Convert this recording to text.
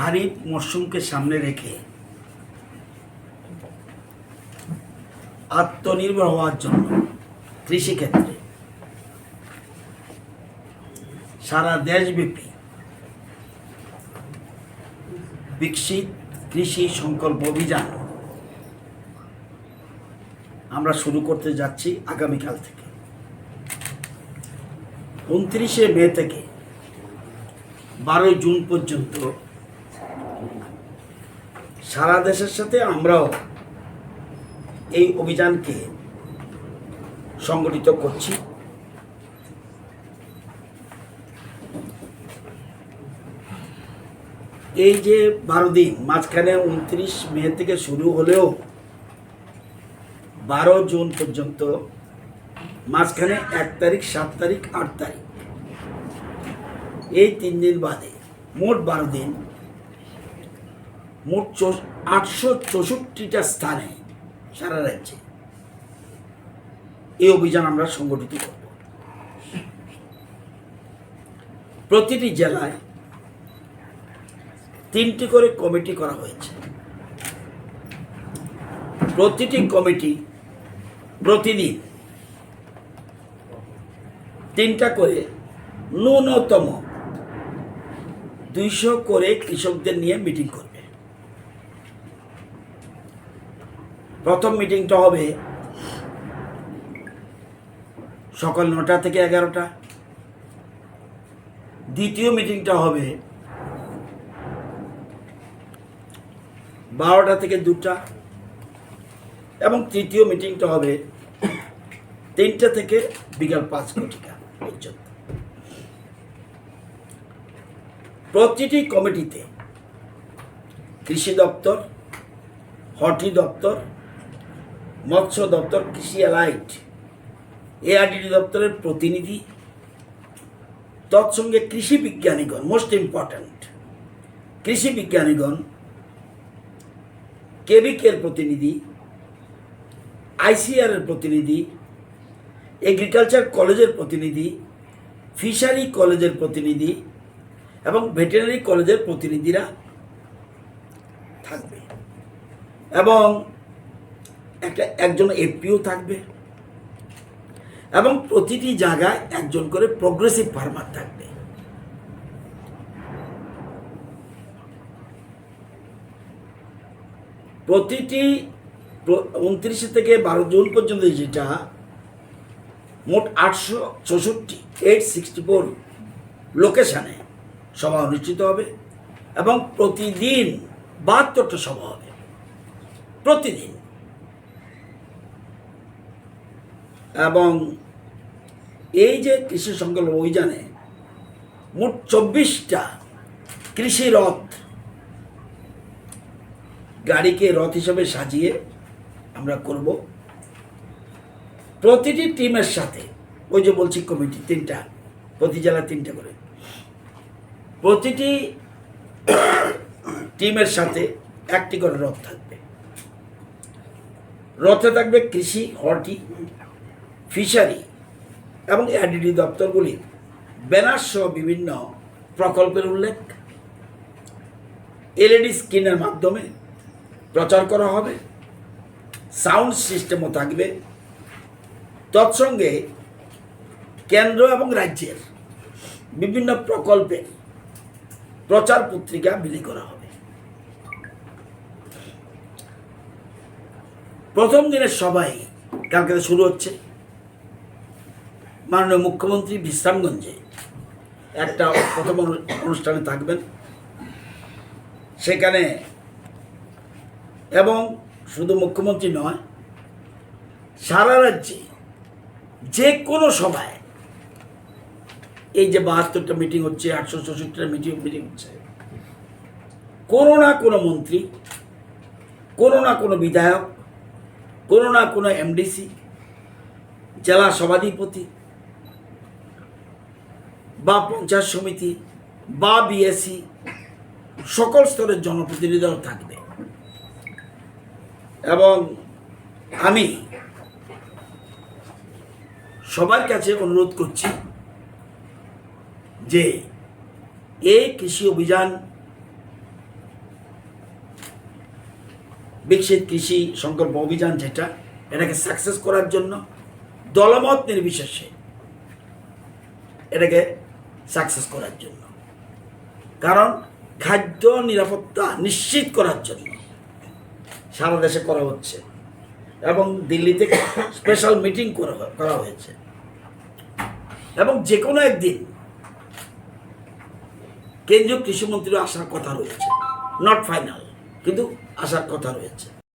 খারিফ মরশুমকে সামনে রেখে আত্মনির্ভর হওয়ার জন্য কৃষিক্ষেত্রে সারা দেশব্যাপী বিকশিত কৃষি সংকল্প অভিযান আমরা শুরু করতে যাচ্ছি আগামীকাল থেকে। উনত্রিশে মে থেকে বারোই জুন পর্যন্ত সারা দেশের সাথে আমরাও এই অভিযানকে সংগঠিত করছি। এই যে বারো দিন মাঝখানে উনত্রিশ মে থেকে শুরু হলেও বারো জুন পর্যন্ত, মাঝখানে এক তারিখ, সাত তারিখ, আট তারিখ। এই তিন দিন বাদে মোট বারো দিন মোট আটশো চৌষট্টিটা স্থানে সারা রাজ্যে। এই অভিযান আমরা সংগঠিত করব। প্রতিটি জেলায় তিনটি করে কমিটি করা হয়েছে। প্রতিটি কমিটি প্রতিদিন তিনটা করে ন্যূনতম দুইশো করে কৃষকদের নিয়ে মিটিং করবে প্রথম মিটিংটা হবে সকাল নটা থেকে এগারোটা। দ্বিতীয় মিটিংটা হবে বারোটা থেকে দুটা। এবং তৃতীয় মিটিংটা হবে তিনটা থেকে বিকাল পাঁচ ঘটিকা পর্যন্ত। প্রতিটি কমিটিতে কৃষি দপ্তর হর্টি দপ্তর মৎস্য দপ্তর, কৃষি অ্যালাইট এআরডিডি দপ্তরের প্রতিনিধি, তৎসঙ্গে কৃষি বিজ্ঞানীগণ মোস্ট ইম্পর্ট্যান্ট কৃষি বিজ্ঞানীগণ, কেবিকের প্রতিনিধি আইসিআর এর প্রতিনিধি, এগ্রিকালচার কলেজের প্রতিনিধি, ফিশারি কলেজের প্রতিনিধি এবং ভেটেরিনারি কলেজের প্রতিনিধিরা থাকবে। এবং একটা একজন এপিও থাকবে এবং প্রতিটি জায়গায় একজন করে প্রগ্রেসিভ ফার্মার থাকবে। প্রতিটি উনত্রিশে থেকে বারো জুন পর্যন্ত যেটা মোট আটশো চৌষট্টি এইট সিক্সটি ফোর লোকেশানে সভা অনুষ্ঠিত হবে এবং প্রতিদিন বাহাত্তরটা সভা হবে। প্রতিদিন। এবং এই যে কৃষি সংকল্প অভিযানে মোট চব্বিশটা কৃষি রথ গাড়িকে রথ হিসেবে সাজিয়ে আমরা করব। প্রতিটি টিমের সাথে, ওই যে বলছি কমিটি, তিনটা, প্রতি জেলা তিনটা করে। প্রতিটি টিমের সাথে একটি করে রথ থাকবে। রথে থাকবে কৃষি, হর্টি ফিশারি এবং অ্যাডিডি দপ্তরগুলি ব্যানার সহ বিভিন্ন প্রকল্পের উল্লেখ। এলইডি স্ক্রিনের মাধ্যমে প্রচার করা হবে। সাউন্ড সিস্টেমও থাকবে। তৎসঙ্গে কেন্দ্র এবং রাজ্যের বিভিন্ন প্রকল্পের প্রচার পত্রিকা বিলি করা হবে। প্রথম দিনের সবাই কালকে শুরু হচ্ছে। মাননীয় মুখ্যমন্ত্রী বিশ্রামগঞ্জে একটা প্রথম অনুষ্ঠানে থাকবেন। সেখানে এবং শুধু মুখ্যমন্ত্রী নয়, সারা রাজ্যে যে কোনো সভায় এই যে বাহাত্তরটা মিটিং হচ্ছে, আটশো চৌষট্টিটা মিটিং মিটিং হচ্ছে, কোনো না কোনো মন্ত্রী, কোনো না কোনো বিধায়ক, কোনো না কোনো এমডিসি, জেলা সভাধিপতি বা পঞ্চায়েত সমিতি বা বিএসসি, সকল স্তরের জনপ্রতিনিধিরাও থাকবে। এবং আমি সবার কাছে অনুরোধ করছি যে এই কৃষি অভিযান, বিকশিত কৃষি সংকল্প অভিযান যেটা, এটাকে সাকসেস করার জন্য দলমত নির্বিশেষে এটাকে সাকসেস করার জন্য। কারণ খাদ্য নিরাপত্তা নিশ্চিত করার জন্য সারা দেশে করা হচ্ছে এবং দিল্লিতে স্পেশাল মিটিং করা করা হয়েছে। এবং যে কোনো একদিন কেন্দ্রীয় কৃষিমন্ত্রীও আসার কথা রয়েছে। নট ফাইনাল কিন্তু আসার কথা রয়েছে।